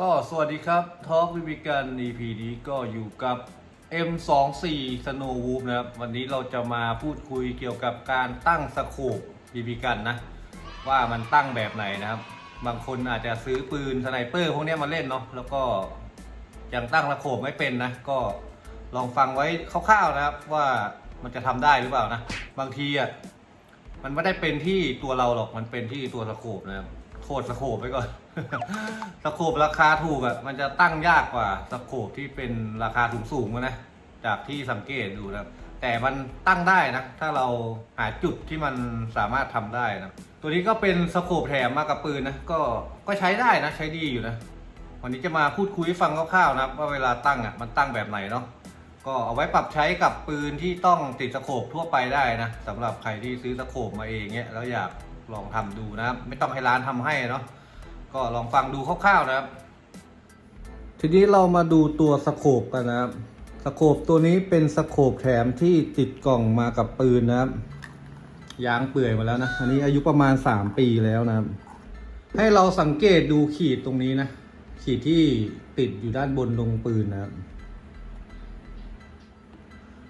ก็สวัสดีครับทอล์กวิบิกัน EP นี้ก็อยู่กับ M24 Snow Wolf นะครับ วันนี้เราจะมาพูดคุยเกี่ยวกับการตั้งสโคปบีบีกันนะ ว่ามันตั้งแบบไหนนะครับ บางคนอาจจะซื้อปืนสไนเปอร์พวกนี้มาเล่นเนาะแล้วก็ยังตั้งสโคปไม่เป็นนะ ก็ลองฟังไว้คร่าวๆนะครับว่ามันจะทำได้หรือเปล่านะ บางทีอะมันไม่ได้เป็นที่ตัวเราหรอกมันเป็นที่ตัวสโคปนะครับ โทษสโคปไปก่อน สโคปราคาถูกอะ่ะมันจะตั้งยากกว่าสโคปที่เป็นราคาสูงสูงๆนะจากที่สังเกตดูนะแต่มันตั้งได้นะ ถ้าเราหาจุดที่มันสามารถทำได้นะ ตัวนี้ก็เป็นสโคปแถมมากับปืนนะก็ก็ใช้ได้นะใช้ดีอยู่นะวันนี้จะมาพูดคุยฟังคร่าวๆนะว่าเวลาตั้งอะมันตั้งแบบไหนเนาะก็เอาไว้ปรับใช้กับปืนที่ต้องติดสโคปทั่วไปได้นะสำหรับใครที่ซื้อสโคปมาเองเนี้ยแล้วอยาก ลองทำดูนะครับ ไม่ต้องให้ร้านทำให้เนาะก็ลองฟังดูคร่าวๆนะครับ ทีนี้เรามาดูตัวสโคปกันนะครับสโคปตัวนี้เป็นสโคปแถมที่ติดกล่องมากับปืนนะครับยางเปื่อยมาแล้วนะ อันนี้อายุประมาณ 3 ปีแล้วนะครับ ให้เราสังเกตดูขีดตรงนี้นะ ขีดที่ติดอยู่ด้านบนตรงปืนนะครับ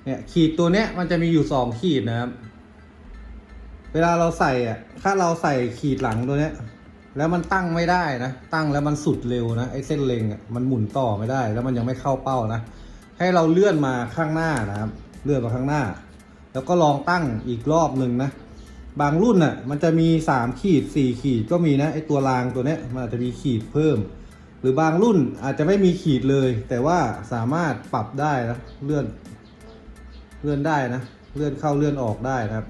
เนี่ยขีดตัวเนี้ยมันจะมีอยู่สองขีดนะครับ เวลาเราใส่อะ ถ้าเราใส่ขีดหลังตัวเนี้ย แล้วมันตั้งไม่ได้นะ ตั้งแล้วมันสุดเร็วนะไอ้เส้นเล็งอะมันหมุนต่อไม่ได้ แล้วมันยังไม่เข้าเป้านะ ให้เราเลื่อนมาข้างหน้านะครับ เลื่อนมาข้างหน้า แล้วก็ลองตั้งอีกรอบหนึ่งนะ บางรุ่นน่ะมันจะมีสามขีดสี่ขีดก็มีนะไอ้ตัวรางตัวเนี้ยมันอาจจะมีขีดเพิ่ม หรือบางรุ่นอาจจะไม่มีขีดเลย แต่ว่าสามารถปรับได้นะเลื่อน เลื่อนได้นะ เลื่อนเข้าเลื่อนออกได้นะครับ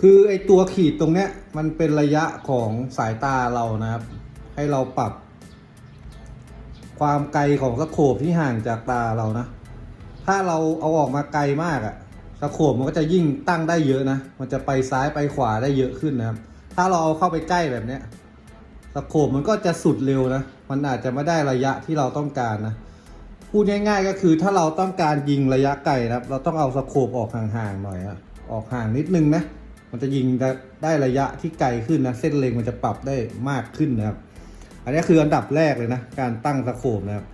คือไอตัวขีดตรงเนี้ยมันเป็นระยะของสายตาเรานะครับ ให้เราปรับ ความไกลของสโคปที่ห่างจากตาเรานะ ถ้าเราเอาออกมาไกลมากอะสโคปมันก็จะยิ่งตั้งได้เยอะนะ มันจะไปซ้ายไปขวาได้เยอะขึ้นนะครับ ถ้าเราเอาเข้าไปใกล้แบบเนี้ยสโคปมันก็จะสุดเร็วนะ มันอาจจะไม่ได้ระยะที่เราต้องการนะ พูดง่าย ๆ ก็คือถ้าเราต้องการยิงระยะไกลนะครับ เราต้องเอาสโคปออกห่างๆหน่อยอะออกห่างนิดนึงนะ มันจะยิงได้ระยะที่ไกลขึ้นนะ เส้นเล็งมันจะปรับได้มากขึ้นนะครับ อันนี้คืออันดับแรกเลยนะ การตั้งสโคปนะครับ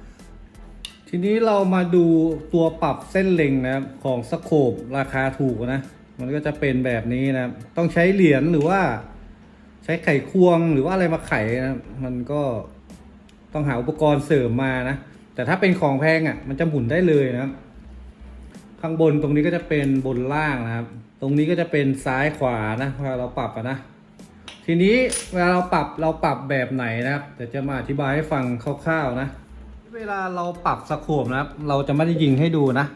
ทีนี้เรามาดูตัวปรับเส้นเล็งนะครับของสโคปราคาถูกนะ มันก็จะเป็นแบบนี้นะครับต้องใช้เหรียญหรือว่าใช้ไขควงหรือว่าอะไรมาไขนะมันก็ต้องหาอุปกรณ์เสริมมานะ แต่ถ้าเป็นของแพงอะ มันจะหมุนได้เลยนะครับ ข้างบนตรงนี้ก็จะเป็นบนล่างนะครับ ตรงนี้ก็จะเป็นซ้ายขวานะเวลาเราปรับนะ ทีนี้เวลาเราปรับเราปรับแบบไหนนะครับเดี๋ยวจะมาอธิบายให้ฟังคร่าวๆนะ เวลาเราปรับสโคปนะครับ เราจะไม่ได้ยิงให้ดูนะ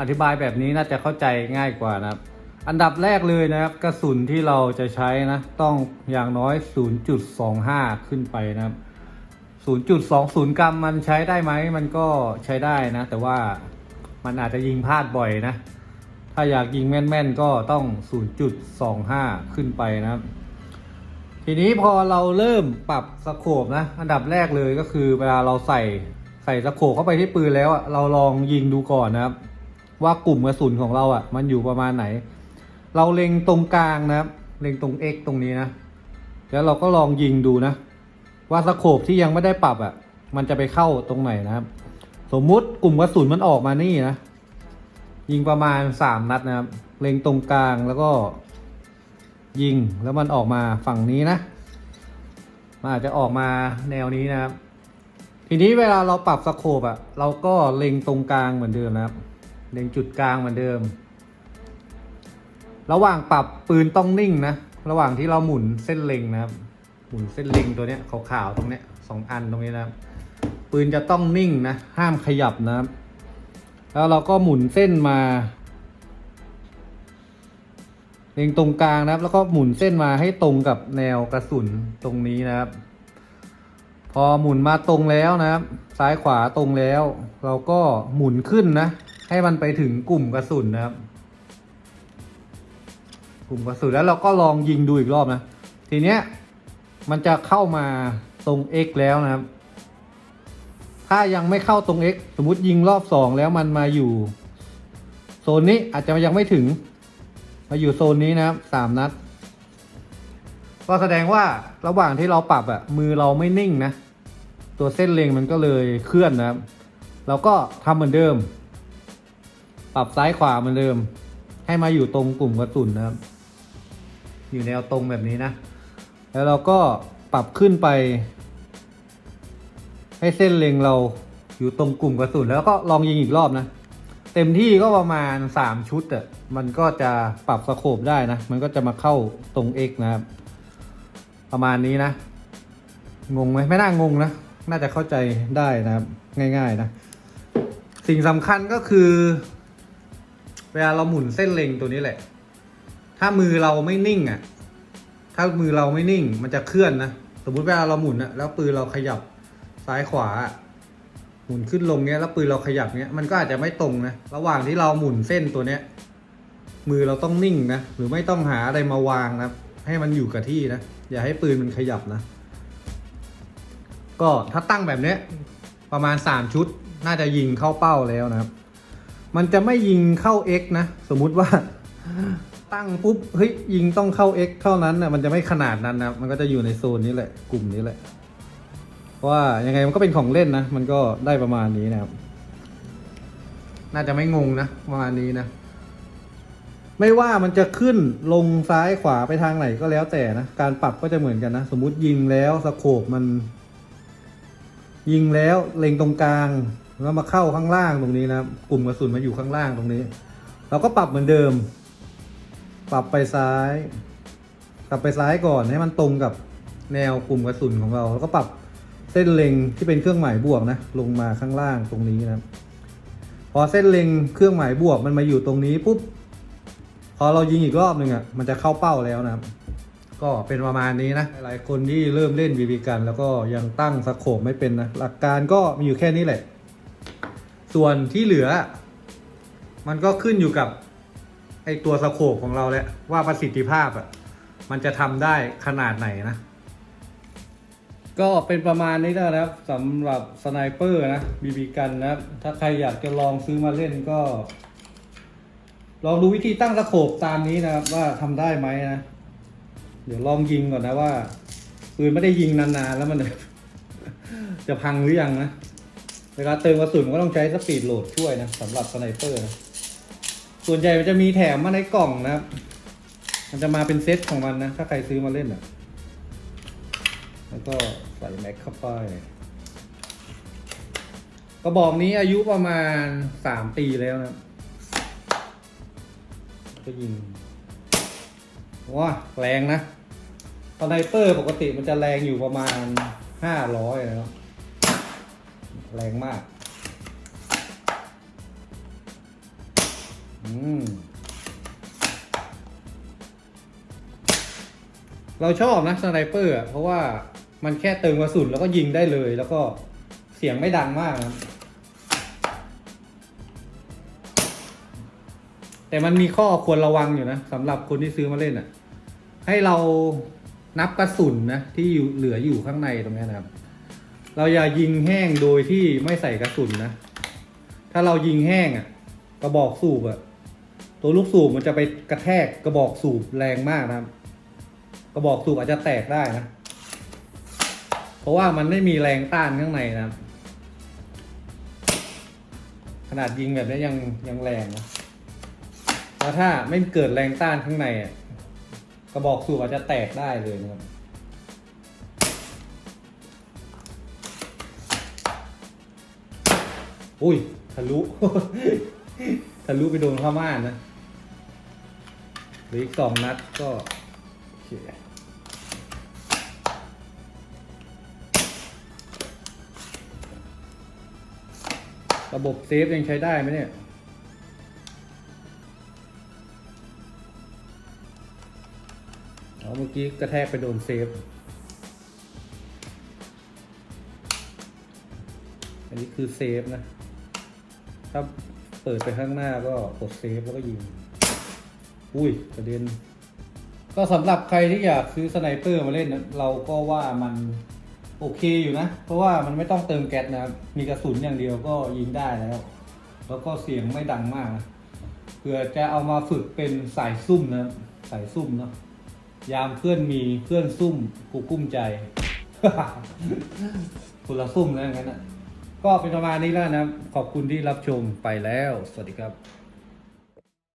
อธิบายแบบนี้น่าจะเข้าใจง่ายกว่านะครับ อันดับแรกเลยนะครับกระสุนที่เราจะใช้นะ ต้องอย่างน้อย 0.25 ขึ้นไปนะครับ0.20 กรัมมันใช้ได้ไหมมันก็ใช้ได้นะ แต่ว่า มันอาจจะยิงพลาดบ่อยนะ ถ้าอยากยิงแม่นๆก็ต้อง 0.25 ขึ้นไปนะครับ ทีนี้พอเราเริ่มปรับสโคปนะ อันดับแรกเลยก็คือเวลาเราใส่ใส่สโคปเข้าไปที่ปืนแล้วอะเราลองยิงดูก่อนนะครับ ว่ากลุ่มกระสุนของเราอะ มันอยู่ประมาณไหน เราเล็งตรงกลางนะครับ เล็งตรง X ตรงนี้นะ แล้วเราก็ลองยิงดูนะ ว่าสโคปที่ยังไม่ได้ปรับอะ มันจะไปเข้าตรงไหนนะครับ สมมุติกลุ่มกระสุนมันออกมานี่นะ ยิงประมาณสามนัดนะครับ เล็งตรงกลางแล้วก็ ยิงแล้วมันออกมาฝั่งนี้นะ มันอาจจะออกมาแนวนี้นะครับ ทีนี้เวลาเราปรับสโคปอะเราก็เล็งตรงกลางเหมือนเดิมนะครับ เล็งจุดกลางเหมือนเดิม ระหว่างปรับปืนต้องนิ่งนะ ระหว่างที่เราหมุนเส้นเล็งนะครับ หมุนเส้นเล็งตัวเนี้ยขาวๆตรงเนี้ยสองอันตรงนี้นะครับ ปืนจะต้องนิ่งนะ ห้ามขยับนะครับ แล้วเราก็หมุนเส้นมาเล็งตรงกลางนะครับ แล้วก็หมุนเส้นมาให้ตรงกับแนวกระสุนตรงนี้นะครับ พอหมุนมาตรงแล้วนะครับ ซ้ายขวาตรงแล้ว เราก็หมุนขึ้นนะ ให้มันไปถึงกลุ่มกระสุนนะครับ กลุ่มกระสุนแล้วเราก็ลองยิงดูอีกรอบนะ ทีเนี้ยมันจะเข้ามาตรง X แล้วนะครับ ถ้ายังไม่เข้าตรง X สมมติยิงรอบสองแล้วมันมาอยู่ โซนนี้อาจจะยังไม่ถึง มาอยู่โซนนี้นะครับสามนัด ก็แสดงว่าระหว่างที่เราปรับอะมือเราไม่นิ่งนะ ตัวเส้นเล็งมันก็เลยเคลื่อนนะครับเราก็ทำเหมือนเดิม ปรับซ้ายขวาเหมือนเดิม ให้มาอยู่ตรงกลุ่มกระสุนนะครับ อยู่แนวตรงแบบนี้นะ แล้วเราก็ปรับขึ้นไป ให้เส้นเล็งเราอยู่ตรงกลุ่มกระสุนแล้วก็ลองยิงอีกรอบนะ เต็มที่ก็ประมาณสามชุดอะมันก็จะปรับสโคปได้นะ มันก็จะมาเข้าตรง X นะครับ ประมาณนี้นะ งงไหมไม่น่างงนะ น่าจะเข้าใจได้นะครับ ง่าย ๆ นะ สิ่งสำคัญก็คือ เวลาเราหมุนเส้นเล็งตัวนี้แหละ ถ้ามือเราไม่นิ่งอะถ้ามือเราไม่นิ่ง มันจะเคลื่อนนะ สมมติเวลาเราหมุนอะแล้วปืนเราขยับ ซ้ายขวา หมุนขึ้นลงเนี้ยแล้วปืนเราขยับเนี้ยมันก็อาจจะไม่ตรงนะระหว่างที่เราหมุนเส้นตัวเนี้ย มือเราต้องนิ่งนะหรือไม่ต้องหาอะไรมาวางนะให้มันอยู่กับที่นะอย่าให้ปืนมันขยับนะ ก็ถ้าตั้งแบบเนี้ยประมาณสามชุด น่าจะยิงเข้าเป้าแล้วนะครับ มันจะไม่ยิงเข้า X นะ สมมุติว่าตั้งปุ๊บเฮ้ยยิงต้องเข้า X เท่านั้นนะมันจะไม่ขนาดนั้นนะมันก็จะอยู่ในโซนนี้แหละ กลุ่มนี้แหละ ราะว่ายังไงมันก็เป็นของเล่นนะ มันก็ได้ประมาณนี้นะครับ น่าจะไม่งงนะประมาณนี้นะ ไม่ว่ามันจะขึ้นลงซ้ายขวาไปทางไหนก็แล้วแต่นะ การปรับก็จะเหมือนกันนะ สมมุติยิงแล้วสโคปมัน ยิงแล้วเล็งตรงกลางแล้วมาเข้าข้างล่างตรงนี้นะกลุ่มกระสุนมาอยู่ข้างล่างตรงนี้ เราก็ปรับเหมือนเดิม ปรับไปซ้ายกลับไปซ้ายก่อนให้มันตรงกับแนวกลุ่มกระสุนของเรา แล้วก็ปรับ เส้นเล็งที่เป็นเครื่องหมายบวกนะลงมาข้างล่างตรงนี้นะพอเส้นเล็งเครื่องหมายบวกมันมาอยู่ตรงนี้ปุ๊บพอเรายิงอีกรอบหนึ่งอะมันจะเข้าเป้าแล้วนะครับ ก็เป็นประมาณนี้นะหลายคนที่เริ่มเล่นบีบีกัน แล้วก็ยังตั้งสโคปไม่เป็นนะหลักการก็มีอยู่แค่นี้แหละ ส่วนที่เหลือ มันก็ขึ้นอยู่กับไอตัวสโคปของเราแหละว่าประสิทธิภาพอะมันจะทำได้ขนาดไหนนะ ก็เป็นประมาณนี้นะครับสำหรับสไนเปอร์นะบีบีกันนะครับ ถ้าใครอยากจะลองซื้อมาเล่นก็ ลองดูวิธีตั้งสโคปตามนี้นะครับ ว่าทำได้ไหมนะ เดี๋ยวลองยิงก่อนนะว่าปืนไม่ได้ยิงนานๆแล้วมัน จะพังหรือยังนะเวลาเติมกระสุนก็ต้องใช้สปีดโหลดช่วยนะสำหรับสไนเปอร์นะส่วนใหญ่มันจะมีแถมมาในกล่องนะครับ มันจะมาเป็นเซตของมันนะ ถ้าใครซื้อมาเล่นอะ แล้วก็ใส่แม็กเข้าไป กระบอกนี้อายุประมาณสามปีแล้วนะ ก็ยิงว้าแรงนะสไนเปอร์ปกติมันจะแรงอยู่ประมาณห้าร้อยนะครับแรงมาก อืม เราชอบนะสไนเปอร์เพราะว่า มันแค่เติมกระสุนแล้วก็ยิงได้เลย แล้วก็เสียงไม่ดังมากนะแต่มันมีข้อควรระวังอยู่นะสำหรับคนที่ซื้อมาเล่นอะ่ะ ให้เรานับกระสุนนะที่อยู่เหลืออยู่ข้างในตรงนี้นะครับ เราอย่ายิงแห้งโดยที่ไม่ใส่กระสุนนะ ถ้าเรายิงแห้งอะ่ะกระบอกสูบอะ่ะตัวลูกสูบมันจะไปกระแทกกระบอกสูบแรงมากนะครับ กระบอกสูบอาจจะแตกได้นะ เพราะว่ามันไม่มีแรงต้านข้างในนะครับ ขนาดยิงแบบนี้ยังยังแรงนะแล้วถ้าไม่เกิดแรงต้านข้างในอะกระบอกสูบอาจจะแตกได้เลยนะครับอุ้ยทะลุ ทะลุไปโดนข้าม่านนะหรืออีกสองนัดก็โอเค ระบบเซฟยังใช้ได้ไหมเนี่ยอ๋อเมื่อกี้กระแทกไปโดนเซฟ อันนี้คือเซฟนะ ถ้าเปิดไปข้างหน้าก็กดเซฟแล้วก็ยิง อุ้ยกระเด็น ก็สำหรับใครที่อยากซื้อสไนเปอร์มาเล่นนะเราก็ว่ามัน โอเคอยู่นะ เพราะว่ามันไม่ต้องเติมแก๊สนะครับ มีกระสุนอย่างเดียวก็ยิงได้แล้ว แล้วก็เสียงไม่ดังมากนะเผื่อจะเอามาฝึกเป็นสายซุ่มนะสายซุ่มเนาะยามเพื่อนมีเพื่อนซุ่มกูกุ้มใจคนละซุ่มแล้วงั้นนะก็เป็นประมาณนี้แล้วนะขอบคุณที่รับชมไปแล้ว สวัสดีครับ